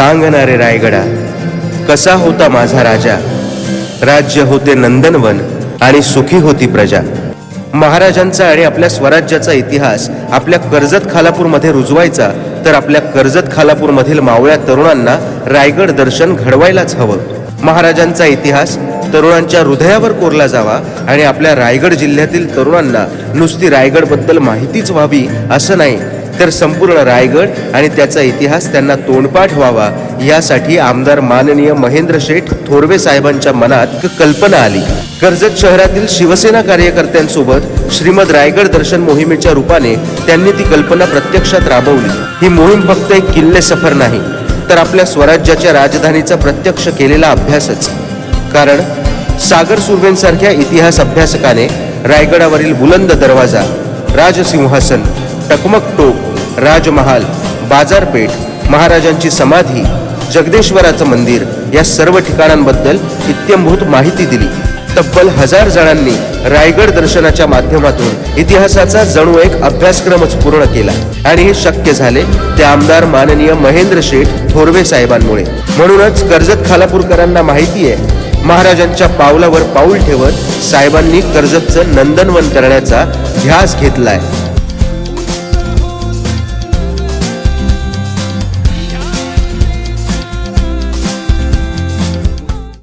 सांगणारे रायगडा. कसा होता माझा राजा? राज्य होते नंदनवन आणि सुखी होती प्रजा. महाराजांचा आणि आपल्या स्वराज्याचा इतिहास आपल्या कर्जत खालापूरमध्ये रुजवायचा तर आपल्या कर्जत खालापूरमधील मावळ्या तरुणांना रायगड दर्शन घडवायलाच हवं. महाराजांचा इतिहास तरुणांच्या हृदयावर कोरला जावा आणि आपल्या रायगड जिल्ह्यातील तरुणांना नुसती रायगडबद्दल माहितीच व्हावी असं नाही तर संपूर्ण रायगड आणि त्याचा इतिहास त्यांना तोंडपाठ व्हावा यासाठी आमदार माननीय महेंद्र शेठ थोरवे साहेबांच्या मनात कल्पना आली. कर्जत शहरातील शिवसेना कार्यकर्त्यांसोबत श्रीमद रायगड दर्शन मोहिमेच्या रूपाने त्यांनी ती कल्पना प्रत्यक्षात राबवली. ही मोहीम फक्त एक किल्ले सफर नाही तर आपल्या स्वराज्याच्या राजधानीचा प्रत्यक्ष केलेला अभ्यासच. कारण सागर सुर्वेंसारख्या इतिहास अभ्यासकाने रायगडावरील बुलंद दरवाजा राजसिंहासन टकमक टोक राजमहाल बाजारपेठ महाराजांची समाधी जगदेश्वराचं मंदिर या सर्व ठिकाणांबद्दल इत्यंभूत माहिती दिली. तब्बल हजार जणांनी रायगड दर्शनाच्या माध्यमातून इतिहासाचा जणू एक अभ्यासक्रमच पूर्ण केला आणि हे शक्य झाले ते आमदार माननीय महेंद्र शेठ थोरवे साहेबांमुळे. म्हणूनच कर्जत खालापूरकरांना माहिती आहे महाराजांच्या पावलावर पाऊल ठेवत साहेबांनी कर्जतचं नंदनवन करण्याचा ध्यास घेतलाय.